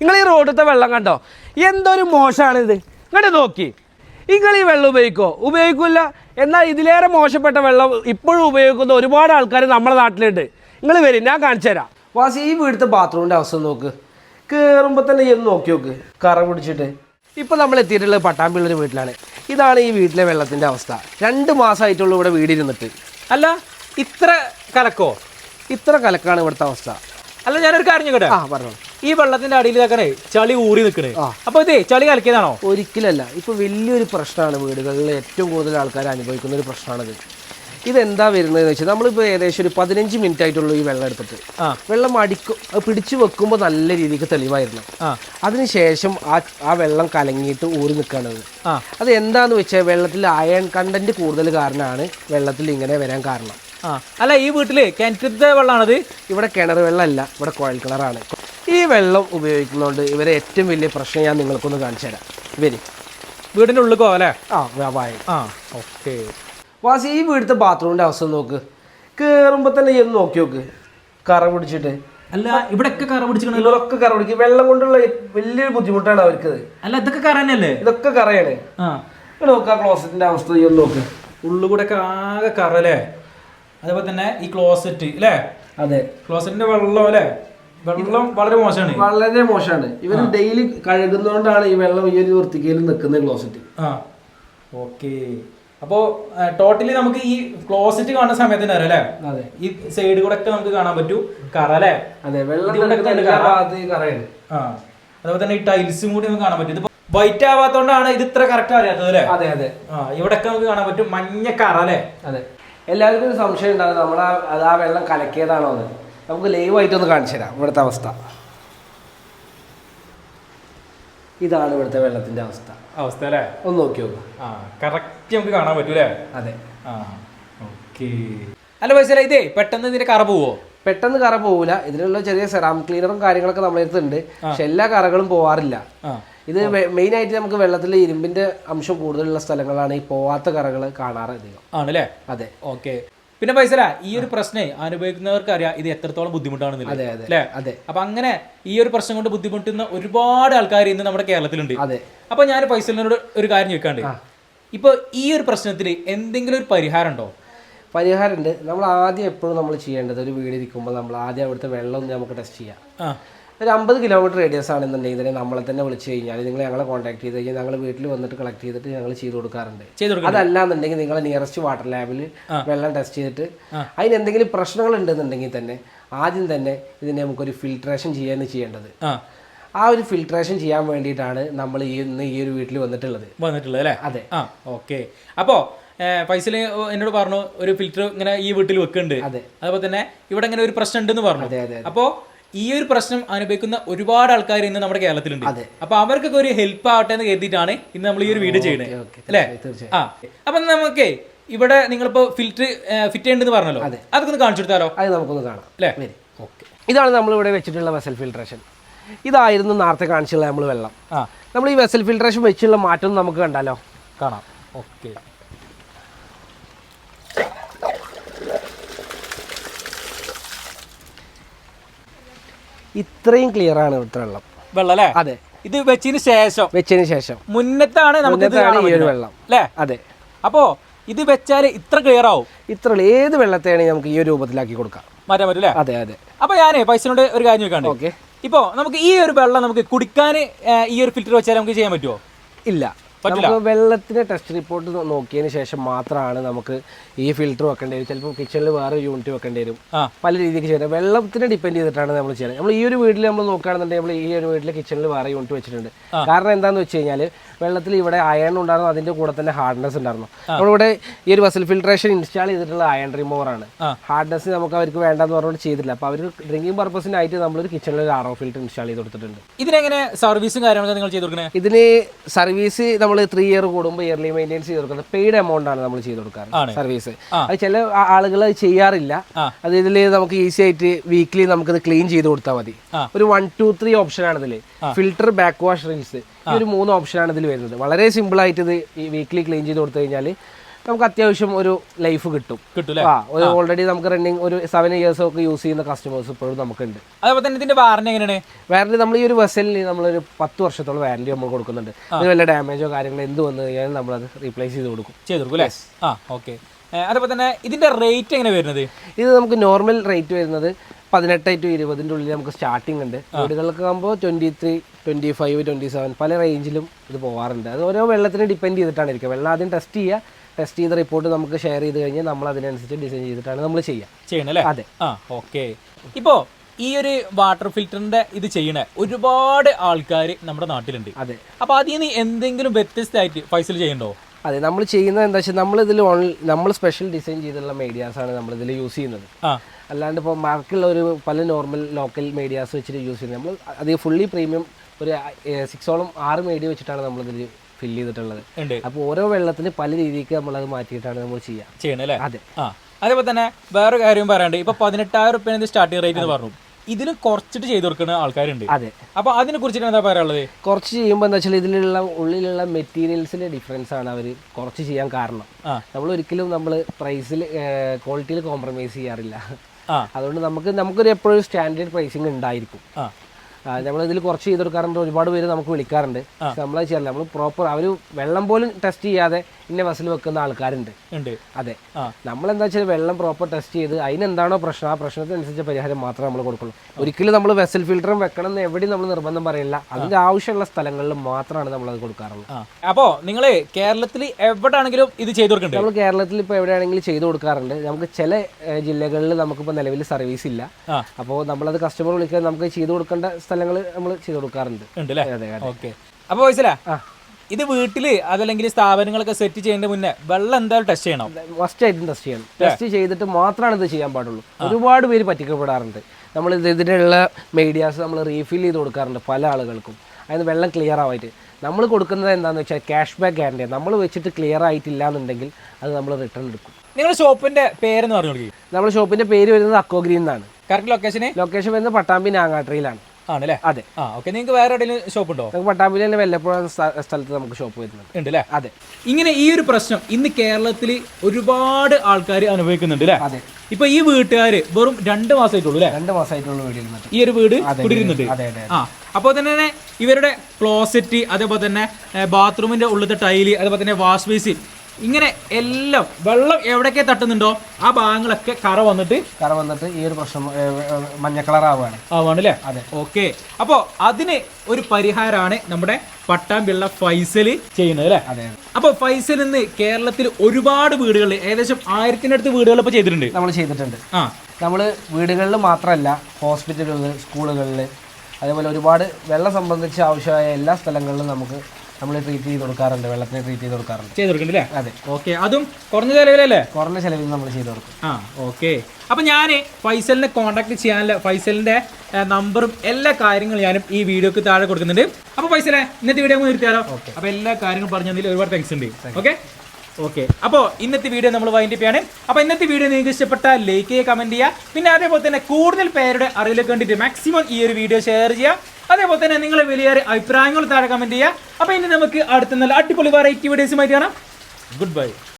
നിങ്ങൾ ഈ റോഡത്തെ വെള്ളം കണ്ടോ? എന്തൊരു മോശമാണിത് ഇങ്ങോട്ട് നോക്കി. നിങ്ങൾ ഈ വെള്ളം ഉപയോഗിക്കോ? ഉപയോഗിക്കില്ല എന്നാൽ ഇതിലേറെ മോശപ്പെട്ട വെള്ളം ഇപ്പോഴും ഉപയോഗിക്കുന്ന ഒരുപാട് ആൾക്കാർ നമ്മുടെ നാട്ടിലുണ്ട്. നിങ്ങൾ വരും ഞാൻ കാണിച്ചു തരാം. വാസി ഈ വീടുത്തെ ബാത്റൂമിന്റെ അവസ്ഥ നോക്ക്. കയറുമ്പോൾ തന്നെ ഒന്ന് നോക്കി നോക്ക്. കറ പിടിച്ചിട്ട്. ഇപ്പം നമ്മൾ എത്തിയിട്ടുള്ളത് പട്ടാമ്പിള്ളൊരു വീട്ടിലാണ്. ഇതാണ് ഈ വീട്ടിലെ വെള്ളത്തിന്റെ അവസ്ഥ. രണ്ട് മാസമായിട്ടുള്ളൂ ഇവിടെ വീടിരുന്നിട്ട്. അല്ല ഇത്ര കലക്കോ? ഇത്ര കലക്കാണ് ഇവിടുത്തെ അവസ്ഥ. അല്ല ഞാനൊരു കാര്യം കേട്ടോ ആ പറഞ്ഞു ഈ വെള്ളത്തിന്റെ അടിയിൽ ഇതാക്കണേ ചളി ഊറി നിൽക്കണേ. അപ്പൊ ഇതേ ചളി കലക്കിയതാണോ? ഒരിക്കലല്ല ഇപ്പൊ വലിയൊരു പ്രശ്നമാണ് വീടുകളിൽ ഏറ്റവും കൂടുതൽ ആൾക്കാർ അനുഭവിക്കുന്ന ഒരു പ്രശ്നമാണിത്. ഇതെന്താ വരുന്നത് വെച്ചാൽ നമ്മളിപ്പോൾ ഏകദേശം ഒരു പതിനഞ്ച് മിനിറ്റ് ആയിട്ടുള്ളൂ ഈ വെള്ളം എടുത്തിട്ട്. വെള്ളം അടിക്കും പിടിച്ചു വെക്കുമ്പോൾ നല്ല രീതിക്ക് തെളിവായിരുന്നു. അതിനുശേഷം ആ ആ വെള്ളം കലങ്ങിയിട്ട് ഊറി നിൽക്കുന്നത് അത്. എന്താന്ന് വെച്ചാൽ വെള്ളത്തിൽ അയൺ കണ്ടന്റ് കൂടുതൽ കാരണമാണ് വെള്ളത്തിൽ ഇങ്ങനെ വരാൻ കാരണം. അല്ല ഈ വീട്ടിൽ കിണറ്റത്തെ വെള്ളമാണത് ഇവിടെ കിണർ വെള്ളമല്ല ഇവിടെ കുഴൽ കിണറാണ് ഈ വെള്ളം ഉപയോഗിക്കുന്നതുകൊണ്ട് ഇവരെ ഏറ്റവും വലിയ പ്രശ്നം ഞാൻ നിങ്ങൾക്കൊന്ന് കാണിച്ചു തരാം. ഇവർ വീടിന്റെ ഉള്ളിൽ അല്ലേ? ആ വായ ആ ഓക്കെ. വാസി ഈ വീടുത്തെ ബാത്റൂമിന്റെ അവസ്ഥ നോക്ക്. കയറുമ്പോൾ തന്നെ ഒന്ന് നോക്കി നോക്ക്. കറ പിടിച്ചിട്ട്. അല്ല ഇവിടെയൊക്കെ കറ പിടിച്ചിക്കണ ഇതൊക്കെ കറ പിടിക്കും. വെള്ളം കൊണ്ടുള്ള വലിയൊരു ബുദ്ധിമുട്ടാണ് അവർക്ക് അല്ല ഇതൊക്കെ കറ തന്നെയല്ലേ? ഇതൊക്കെ കറയാണ്. ആ. നോക്ക് ആ ക്ലോസറ്റിന്റെ അവസ്ഥ ഒന്ന് നോക്ക്. ഉള്ളു കൂടെ ഒക്കെ ആകെ കറ അല്ലേ? അതേപോലെ തന്നെ ഈ ക്ലോസറ്റ് അല്ലേ? അതെ. ക്ലോസറ്റിന്റെ വെള്ളം അല്ലേ വെള്ളം വളരെ മോശമാണ്. വളരെ മോശമാണ്. ഇവർ ഡെയിലി കഴുകുന്നതുകൊണ്ടാണ് ഈ വെള്ളം ഈ ഒരു വൃത്തിക്കയിൽ നിൽക്കുന്നത് ക്ലോസറ്റ് ആ. ഓക്കെ അപ്പോ ടോട്ടലി നമുക്ക് ഈ ക്ലോസറ്റ് കാണുന്ന സമയത്ത് തന്നെ അറിയാം അല്ലേ? അതെ. ഈ സൈഡ് കൂടെ ഒക്കെ നമുക്ക് കാണാൻ പറ്റൂ. കറ അല്ലേ? അതെ വെള്ളം നിൽക്കുന്ന ആ. അതുപോലെ തന്നെ ഈ ടൈൽസും കൂടി നമുക്ക് കാണാൻ പറ്റും. വൈറ്റ് ആവാത്തോണ്ടാണ് ഇത് ഇത്ര കറക്റ്റ് അറിയാത്തത് അല്ലേ? അതെ അതെ. ആ ഇവിടൊക്കെ നമുക്ക് കാണാൻ പറ്റും മഞ്ഞ കറ അല്ലേ? അതെ. എല്ലാവർക്കും ഒരു സംശയം ഉണ്ടാകും. നമ്മൾ അത് ആ വെള്ളം കലക്കിയതാണോ എന്ന്. നമുക്ക് ലൈവ് ആയിട്ടൊന്ന് കാണിച്ചു തരാം ഇവിടുത്തെ അവസ്ഥ. ഇതാണ് ഇവിടുത്തെ വെള്ളത്തിന്റെ അവസ്ഥ. അവസ്ഥ അല്ലേ? ഒന്ന് നോക്കി നോക്കാം. ആ കറക്റ്റ് നമുക്ക് കാണാൻ പറ്റൂലേ? അതെ. ആ ഓക്കെ അല്ല പൈസ ഇതേ പെട്ടെന്ന് ഇതിന്റെ കറ പോവോ? പെട്ടെന്ന് കറ പോവില്ല ഇതിനുള്ള ചെറിയ സെറാം ക്ലീനറും കാര്യങ്ങളൊക്കെ നമ്മളെ അടുത്തുണ്ട് പക്ഷെ എല്ലാ കറകളും പോവാറില്ല. ഇത് മെയിൻ ആയിട്ട് നമുക്ക് വെള്ളത്തിലെ ഇരുമ്പിന്റെ അംശം കൂടുതലുള്ള സ്ഥലങ്ങളാണ് ഈ പോവാത്ത കറകൾ കാണാറ് അധികം. ആണല്ലേ? അതെ. ഓക്കെ. പിന്നെ പൈസല ഈ ഒരു പ്രശ്നം അനുഭവിക്കുന്നവർക്ക് അറിയാം ഇത് എത്രത്തോളം ബുദ്ധിമുട്ടാണെന്നില്ല അതെ അതെ അല്ലേ? അതെ. അപ്പൊ അങ്ങനെ ഈ ഒരു പ്രശ്നം കൊണ്ട് ബുദ്ധിമുട്ടുന്ന ഒരുപാട് ആൾക്കാർ ഇന്ന് നമ്മുടെ കേരളത്തിലുണ്ട്. അതെ. അപ്പൊ ഞാൻ പൈസലിനോട് ഒരു കാര്യം ചോദിക്കാണ്ട്. ഇപ്പൊ ഈ ഒരു പ്രശ്നത്തിൽ എന്തെങ്കിലും ഒരു പരിഹാരം ഉണ്ടോ പരിഹാരമുണ്ട്. നമ്മൾ ആദ്യം എപ്പോഴും നമ്മൾ ചെയ്യേണ്ടത് ഒരു വീട് ഇരിക്കുമ്പോൾ നമ്മൾ ആദ്യം അവിടുത്തെ വെള്ളം നമുക്ക് ടെസ്റ്റ് ചെയ്യാം. ഒരു അമ്പത് കിലോമീറ്റർ റേഡിയസ് ആണെന്നുണ്ടെങ്കിൽ തന്നെ നമ്മളെ തന്നെ വിളിച്ചു കഴിഞ്ഞാൽ നിങ്ങൾ ഞങ്ങളെ കോൺടാക്ട് ചെയ്ത് കഴിഞ്ഞാൽ ഞങ്ങൾ വീട്ടിൽ വന്നിട്ട് കളക്ട് ചെയ്തിട്ട് ഞങ്ങൾ ചെയ്ത് കൊടുക്കാറുണ്ട്. അതല്ല എന്നുണ്ടെങ്കിൽ നിങ്ങൾ നിയറസ്റ്റ് വാട്ടർ ലാബിൽ വെള്ളം ടെസ്റ്റ് ചെയ്തിട്ട് അതിന് എന്തെങ്കിലും പ്രശ്നങ്ങൾ ഉണ്ടെന്നുണ്ടെങ്കിൽ തന്നെ ആദ്യം തന്നെ ഇതിനെ നമുക്കൊരു ഫിൽട്രേഷൻ ചെയ്യാന്ന് ചെയ്യേണ്ടത്. ആ. ഒരു ഫിൽട്രേഷൻ ചെയ്യാൻ വേണ്ടിയിട്ടാണ് നമ്മൾ ഈ ഇന്ന് ഈ ഒരു വീട്ടിൽ വന്നിട്ടുള്ളത്. വന്നിട്ടുള്ളത് അല്ലേ? അതെ. ആ ഓക്കെ. അപ്പോ പൈസൽ എന്നോട് പറഞ്ഞു ഒരു ഫിൽറ്റർ ഇങ്ങനെ ഈ വീട്ടിൽ വെക്കുന്നുണ്ട്. അതെ. അതുപോലെ തന്നെ ഇവിടെ ഇങ്ങനെ ഒരു പ്രശ്നം ഉണ്ടെന്ന് പറഞ്ഞു അതെ അതെ. അപ്പോ ഈ ഒരു പ്രശ്നം അനുഭവിക്കുന്ന ഒരുപാട് ആൾക്കാർ ഇന്ന് നമ്മുടെ കേരളത്തിലുണ്ട്. അപ്പൊ അവർക്കൊക്കെ ഒരു ഹെൽപ്പ് ആവട്ടെ എന്ന് കരുതിയിട്ടാണ് ഇന്ന് നമ്മൾ ഈ ഒരു വീഡിയോ ചെയ്യുന്നത് അല്ലേ? ആ. അപ്പൊ നമുക്ക് ഇവിടെ നിങ്ങളിപ്പോ ഫിൽറ്റർ ഫിറ്റ് ചെയ്യേണ്ടെന്ന് പറഞ്ഞല്ലോ. അതൊക്കെ ഒന്ന് കാണിച്ചു കൊടുത്താലോ? അത് നമുക്കൊന്ന് കാണാം. അല്ലേ? ഓക്കെ. ഇതാണ് നമ്മളിവിടെ വെച്ചിട്ടുള്ള വെസൽ ഫിൽട്രേഷൻ ഇതായിരുന്നു നേരത്തെ കാണിച്ചുള്ള നമ്മൾ വെള്ളം. നമ്മൾ ഈ വെസൽ ഫിൽട്രേഷൻ വെച്ചുള്ള മാറ്റം നമുക്ക് കണ്ടാലോ? കാണാം. ഓക്കെ. ഇത്രയും ക്ലിയർ ആണ് ഇവിടുത്തെ വെള്ളം. വെള്ളം അല്ലേ അതെ. ഇത് വെച്ചതിന് ശേഷം? വെച്ചതിന് ശേഷം. മുന്നത്താണ് നമുക്ക് ഇത് ഈ ഒരു വെള്ളം. അല്ലേ? അതെ. അപ്പോ ഇത് വെച്ചാൽ ഇത്ര ക്ലിയർ ആവും? ഇത്ര ഏത് വെള്ളത്തെയാണ് നമുക്ക് ഈ ഒരു രൂപത്തിലാക്കി കൊടുക്കാം? മാറ്റാൻ പറ്റും അല്ലേ അതെ അതെ. അപ്പൊ ഞാനേ പൈസനോട് ഒരു കാര്യം ചോദിക്കാണ്ട്. ഓക്കെ. ഇപ്പോ നമുക്ക് ഈ ഒരു വെള്ളം നമുക്ക് കുടിക്കാൻ ഈ ഒരു ഫിൽറ്റർ വെച്ചാൽ നമുക്ക് ചെയ്യാൻ പറ്റുമോ ഇല്ല. നമുക്ക് വെള്ളത്തിന്റെ ടെസ്റ്റ് റിപ്പോർട്ട് നോക്കിയതിന് ശേഷം മാത്രമാണ് നമുക്ക് ഈ ഫിൽറ്റർ വെക്കേണ്ടി വരും ചിലപ്പോൾ കിച്ചണിൽ വേറെ യൂണിറ്റ് വെക്കേണ്ടി വരും. പല രീതിക്ക് ചെയ്യുന്നത് വെള്ളത്തിനെ ഡിപ്പെൻഡ് ചെയ്തിട്ടാണ് നമ്മൾ ചെയ്യുന്നത്. നമ്മൾ ഈ ഒരു വീട്ടിൽ നമ്മൾ നോക്കുകയാണെന്നുണ്ടെങ്കിൽ നമ്മൾ ഈ ഒരു വീട്ടിൽ കിച്ചണിൽ വേറെ യൂണിറ്റ് വെച്ചിട്ടുണ്ട്. കാരണം എന്താണെന്ന് വെച്ച് കഴിഞ്ഞാൽ വെള്ളത്തിൽ ഇവിടെ അയൺ ഉണ്ടായിരുന്നു. അതിന്റെ കൂടെ തന്നെ ഹാർഡ്നെസ് ഉണ്ടായിരുന്നു. നമ്മളിവിടെ ഈ ഒരു വെസൽ ഫിൽട്രേഷൻ ഇൻസ്റ്റാൾ ചെയ്തിട്ടുള്ള അയൺ റിമൂവർ ആണ്. ഹാർഡ്നസ് നമുക്ക് അവർക്ക് വേണ്ടെന്ന് പറഞ്ഞുകൊണ്ട് ചെയ്തില്ല അപ്പോൾ അവർ ഡ്രിങ്കിങ് പർപ്പസിനായിട്ട് നമ്മളൊരു കിച്ചണിൽ ഒരു ആർ ഫിൽറ്റർ ഇൻസ്റ്റാൾ ചെയ്ത് കൊടുത്തിട്ടുണ്ട്. ഇതിനെങ്ങനെ സർവീസും കാര്യങ്ങളൊക്കെ നിങ്ങൾ ചെയ്ത് കൊടുക്കണേ? ഇതിന് സർവീസ് നമ്മൾ ത്രീ ഇയർ കൂടുമ്പോൾ ഇയർലി മെയിന്റെനൻസ് ചെയ്ത് കൊടുക്കുന്നത് പെയ്ഡ് എമൗണ്ട് ആണ് നമ്മൾ ചെയ്ത് കൊടുക്കാറ് സർവീസ്. അത് ചില ആളുകൾ അത് ചെയ്യാറില്ല. അത് ഇതിൽ നമുക്ക് ഈസി ആയിട്ട് വീക്ക്ലി നമുക്കിത് ക്ലീൻ ചെയ്ത് കൊടുത്താൽ മതി. ഒരു വൺ ടു ത്രീ ഓപ്ഷൻ ആണ് ഇതിൽ ഫിൽട്ടർ ബാക്ക് വാഷ് റിൻസ് ഈ ഒരു മൂന്ന് ഓപ്ഷൻ ആണ് ഇതിൽ വരുന്നത്. വളരെ സിമ്പിൾ ആയിട്ട് ഇത് വീക്ക്ലി ക്ലീൻ ചെയ്ത് കൊടുത്തു കഴിഞ്ഞാൽ നമുക്ക് അത്യാവശ്യം ഒരു ലൈഫ് കിട്ടും. കിട്ടും ആ ഒരു ഓൾറെഡി നമുക്ക് റണ്ണിങ് ഒരു സെവൻ ഇയേഴ്സ് ഒക്കെ യൂസ് ചെയ്യുന്ന കസ്റ്റമേഴ്സ് ഇപ്പോഴും നമുക്കുണ്ട്. അതേപോലെ തന്നെ ഇതിന്റെ വാറന്റി എങ്ങനെയാണ്? വാറന്റി നമ്മൾ ഈ ഒരു വെസലിന് നമ്മളൊരു പത്ത് വർഷത്തോളം വാറന്റി നമ്മൾ കൊടുക്കുന്നുണ്ട്. ഇതിന് വല്ല ഡാമേജോ കാര്യങ്ങളോ എന്ത് വന്നു കഴിഞ്ഞാൽ അത് റീപ്ലേസ് ചെയ്ത് കൊടുക്കും. ചെയ്തു കൊടുക്കും അല്ലേ? ആ ഓക്കെ അതേപോലെ തന്നെ ഇതിന്റെ റേറ്റ് എങ്ങനെ വരുന്നത്? ഇത് നമുക്ക് നോർമൽ റേറ്റ് വരുന്നത് പതിനെട്ട് ടു ഇരുപതിന്റെ ഉള്ളിൽ നമുക്ക് സ്റ്റാർട്ടിംഗ് ഉണ്ട്. വീടുകൾക്ക് ആകുമ്പോൾ twenty three twenty five twenty seven പല റേഞ്ചിലും ഇത് പോകാറുണ്ട് അത് ഓരോ വെള്ളത്തിനെ ഡിപ്പെൻഡ് ചെയ്തിട്ടാണ് ഇരിക്കുക. വെള്ളം ആദ്യം ടെസ്റ്റ് ചെയ്യുക ടെസ്റ്റ് ചെയ്ത റിപ്പോർട്ട് നമുക്ക് ഷെയർ ചെയ്ത് കഴിഞ്ഞാൽ നമ്മൾ അതിനനുസരിച്ച് ഡിസൈൻ ചെയ്തിട്ടാണ് നമ്മൾ ചെയ്യുക. ചെയ്യണം അല്ലേ? അതെ. ആ ഓക്കെ ഇപ്പോ ഈ ഒരു വാട്ടർ ഫിൽറ്ററിന്റെ ഇത് ചെയ്യണേ ഒരുപാട് ആൾക്കാർ നമ്മുടെ നാട്ടിലുണ്ട്. അതെ. അപ്പൊ അതിൽ നിന്ന് എന്തെങ്കിലും വ്യത്യസ്തമായിട്ട് ഫൈസൽ ചെയ്യണ്ടോ? അതെ നമ്മൾ ചെയ്യുന്നത് എന്താ വെച്ചാൽ നമ്മൾ ഇതിൽ നമ്മൾ സ്പെഷ്യൽ ഡിസൈൻ ചെയ്തിട്ടുള്ള ആണ് നമ്മൾ ഇതിൽ യൂസ് ചെയ്യുന്നത് അല്ലാണ്ട് ഇപ്പോൾ മാർക്കുള്ള ഒരു പല നോർമൽ ലോക്കൽ മീഡിയാസ് വെച്ചിട്ട് യൂസ് ചെയ്യുന്നത്. നമ്മൾ അത് ഫുള്ളി പ്രീമിയം ഒരു സിക്സോളം ആറ് മീഡിയ വെച്ചിട്ടാണ് നമ്മളിതിൽ ഫില്ല് ചെയ്തിട്ടുള്ളത്. അപ്പൊ അപ്പോൾ ഓരോ വെള്ളത്തിന് പല രീതിക്ക് അത് മാറ്റിയിട്ടാണ് നമ്മൾ ചെയ്യുക ചെയ്യണല്ലേ അതെ. ആ. അതേപോലെ തന്നെ വേറെ കാര്യം പറയാണ്ട് ഇപ്പൊ പതിനെട്ടായിരം റുപ്യ സ്റ്റാർട്ടിംഗ് റേറ്റ് എന്ന് പറഞ്ഞു. ഇതിലും കുറച്ചിട്ട് ചെയ്തു കൊടുക്കുന്ന ആൾക്കാരുണ്ട്. അതെ. അപ്പൊ അതിനെ കുറിച്ചിട്ട് എന്താ പറയാനുള്ളത്? കുറച്ച് ചെയ്യുമ്പോൾ എന്താ വെച്ചാൽ ഇതിലുള്ള ഉള്ളിലുള്ള മെറ്റീരിയൽസിന്റെ ഡിഫറൻസ് ആണ് അവർ കുറച്ച് ചെയ്യാൻ കാരണം. നമ്മൾ ഒരിക്കലും നമ്മൾ പ്രൈസിൽ ക്വാളിറ്റിയിൽ കോംപ്രമൈസ് ചെയ്യാറില്ല. അതുകൊണ്ട് നമുക്ക് നമുക്കൊരു എപ്പോഴും സ്റ്റാൻഡേർഡ് പ്രൈസിങ് ഉണ്ടായിരിക്കും. നമ്മൾ ഇതിൽ കുറച്ച് ചെയ്തെടുക്കാറുണ്ട്. ഒരുപാട് പേര് നമുക്ക് വിളിക്കാറുണ്ട്. നമ്മളത് ചെയ്യാറില്ല. നമ്മൾ പ്രോപ്പർ അവർ വെള്ളം പോലും ടെസ്റ്റ് ചെയ്യാതെ ഇന്ന ബസ്സിൽ വെക്കുന്ന ആൾക്കാരുണ്ട്. ഉണ്ട്. അതെ. നമ്മൾ എന്താ വെച്ചാൽ വെള്ളം പ്രോപ്പർ ടെസ്റ്റ് ചെയ്ത് അതിനെന്താണോ പ്രശ്നം ആ പ്രശ്നത്തിനനുസരിച്ച് പരിഹാരം മാത്രമേ നമ്മൾ കൊടുക്കുള്ളൂ. ഒരിക്കലും നമ്മൾ വെസൽ ഫിൽറ്ററും വെക്കണം എന്ന് എവിടെയും നമ്മൾ നിർബന്ധം പറയില്ല. അതിന്റെ ആവശ്യമുള്ള സ്ഥലങ്ങളിൽ മാത്രമാണ് നമ്മൾ അത് കൊടുക്കാറുള്ളത് അപ്പോ നിങ്ങൾ കേരളത്തിൽ എവിടെയാണെങ്കിലും ഇത് ചെയ്തു കൊടുക്കണ്ടേ? നമ്മൾ കേരളത്തിൽ ഇപ്പോൾ എവിടെയാണെങ്കിലും ചെയ്തു കൊടുക്കാറുണ്ട്. നമുക്ക് ചില ജില്ലകളിൽ നമുക്കിപ്പോൾ നിലവിൽ സർവീസ് ഇല്ല. അപ്പോ അപ്പോൾ നമ്മളത് കസ്റ്റമർ വിളിക്കാൻ നമുക്ക് ചെയ്തു കൊടുക്കേണ്ട സ്ഥലങ്ങൾ നമ്മൾ ചെയ്തു കൊടുക്കാറുണ്ട്. ഉണ്ട് അതെ അതെ. ഓക്കെ. അപ്പൊ വയസ്സിലാ ആ. ഇത് വീട്ടിൽ അതല്ലെങ്കിൽ സ്ഥാപനങ്ങളൊക്കെ സെറ്റ് ചെയ്യുന്നതിന് മുന്നേ വെള്ളം എന്തായാലും ടെസ്റ്റ് ചെയ്യണം. ഫസ്റ്റ് ആയിട്ടും ടെസ്റ്റ് ചെയ്യണം. ടെസ്റ്റ് ചെയ്തിട്ട് മാത്രമാണ് ഇത് ചെയ്യാൻ പാടുള്ളൂ. ഒരുപാട് പേര് പറ്റിക്കപ്പെടാറുണ്ട്. നമ്മൾ ഇത് ഇതിനുള്ള മീഡിയാസ് നമ്മൾ റീഫിൽ ചെയ്ത് കൊടുക്കാറുണ്ട് പല ആളുകൾക്കും. അതിന് വെള്ളം ക്ലിയർ ആവായിട്ട് നമ്മൾ കൊടുക്കുന്നത് എന്താണെന്ന് വെച്ചാൽ ക്യാഷ് ബാക്ക് ഗ്യാരണ്ടി നമ്മൾ വെച്ചിട്ട് ക്ലിയർ ആയിട്ടില്ല എന്നുണ്ടെങ്കിൽ അത് നമ്മൾ റിട്ടേൺ എടുക്കും. നിങ്ങളുടെ ഷോപ്പിന്റെ പേരെന്ന് പറഞ്ഞു നമ്മുടെ ഷോപ്പിന്റെ പേര് വരുന്നത് അക്കോഗ്രീൻ എന്നാണ്. കറക്റ്റ് ലൊക്കേഷൻ ലൊക്കേഷൻ വരുന്നത് പട്ടാമ്പി നാങ്ങാട്രിയിലാണ്. ആണല്ലേ? അതെ. ആ ഓക്കെ നിങ്ങൾക്ക് വേറെ എവിടെയെങ്കിലും ഷോപ്പ് ഉണ്ടോ? നമുക്ക് പട്ടാമ്പിയിൽ തന്നെ വല്ലപ്പുഴ സ്ഥ- സ്ഥലത്ത് നമുക്ക് ഷോപ്പ് വരുന്നുണ്ട്. ഉണ്ട് അല്ലേ അതെ. ഇങ്ങനെ ഈ ഒരു പ്രശ്നം ഇന്ന് കേരളത്തിൽ ഒരുപാട് ആൾക്കാർ അനുഭവിക്കുന്നുണ്ട് അല്ലേ? അതെ. ഇപ്പൊ ഈ വീട്ടുകാര് വെറും രണ്ട് മാസമായിട്ടുള്ളൂ അല്ലേ? രണ്ട് മാസമായിട്ടുള്ള വീഡിയോ ഇരുന്നിട്ട്. ഈ ഒരു വീട് കുടിയിരുന്നുണ്ട് അതെ അതെ ആ അപ്പോൾ തന്നെ ഇവരുടെ ക്ലോസറ്റ് അതേപോലെ തന്നെ ബാത്റൂമിന്റെ ഉള്ളിലത്തെ ടൈൽ അതേപോലെ തന്നെ വാഷ് ബേസിൻ ഇങ്ങനെ എല്ലാം വെള്ളം എവിടെയൊക്കെ തട്ടുന്നുണ്ടോ ആ ഭാഗങ്ങളൊക്കെ കറ വന്നിട്ട് കറ വന്നിട്ട് ഈ ഒരു പ്രശ്നം മഞ്ഞ കളർ ആവുകയാണ്. ആവാണല്ലേ അതെ. ഓക്കെ. അപ്പോ അതിന് ഒരു പരിഹാരമാണ് നമ്മുടെ പട്ടാമ്പിള്ള ഫൈസൽ ചെയ്യുന്നത് അല്ലേ? അതെ അപ്പൊ അപ്പോൾ ഫൈസൽ ഇന്ന് കേരളത്തിൽ ഒരുപാട് വീടുകളിൽ ഏകദേശം ആയിരത്തിനടുത്ത് വീടുകൾ ഇപ്പോൾ ചെയ്തിട്ടുണ്ട്. നമ്മൾ ചെയ്തിട്ടുണ്ട്. ആ. നമ്മൾ വീടുകളിൽ മാത്രമല്ല ഹോസ്പിറ്റലുകളിൽ സ്കൂളുകളിൽ അതേപോലെ ഒരുപാട് വെള്ളം സംബന്ധിച്ച് ആവശ്യമായ എല്ലാ സ്ഥലങ്ങളിലും നമുക്ക് നമ്മൾ ട്രീറ്റ് ചെയ്ത് കൊടുക്കാറുണ്ട് വെള്ളത്തിന് ട്രീറ്റ് ചെയ്ത് കൊടുക്കാറുണ്ട്. ചെയ്ത് കൊടുക്കുന്നുണ്ട് അല്ലേ അതെ. ഓക്കെ അതും കുറഞ്ഞ ചിലവിലല്ലേ? കുറഞ്ഞ ചിലവിൽ നമ്മൾ ചെയ്ത് കൊടുക്കും. ആ ഓക്കെ അപ്പം ഞാൻ ഫൈസലിനെ കോൺടാക്ട് ചെയ്യാനുള്ള ഫൈസലിന്റെ നമ്പറും എല്ലാ കാര്യങ്ങളും ഞാനും ഈ വീഡിയോക്ക് താഴെ കൊടുക്കുന്നുണ്ട്. അപ്പോൾ ഫൈസലെ ഇന്നത്തെ വീഡിയോ ഒന്ന് നിർത്തിയാലോ? അപ്പോൾ എല്ലാ കാര്യങ്ങളും പറഞ്ഞതിൽ ഒരുപാട് താങ്ക്സ് ഉണ്ട്. ഓക്കെ ഓക്കെ അപ്പോൾ ഇന്നത്തെ വീഡിയോ നമ്മൾ വൈൻഡ് അപ്പ് ചെയ്യാണ്. അപ്പോൾ ഇന്നത്തെ വീഡിയോ നിങ്ങൾക്ക് ഇഷ്ടപ്പെട്ടാൽ ലൈക്ക് ചെയ്യുക കമന്റ് ചെയ്യുക. പിന്നെ അതേപോലെ തന്നെ കൂടുതൽ പേരുടെ അറിവിലേക്ക് വേണ്ടിയിട്ട് മാക്സിമം ഈ ഒരു വീഡിയോ ഷെയർ ചെയ്യുക. അതേപോലെ തന്നെ നിങ്ങളെ വലിയ അഭിപ്രായങ്ങൾ താഴെ കമന്റ് ചെയ്യുക. അപ്പോൾ ഇനി നമുക്ക് അടുത്ത നല്ല അടിപൊളി വെറൈറ്റി വീഡിയോസുമായിട്ട് കാണാം. Good bye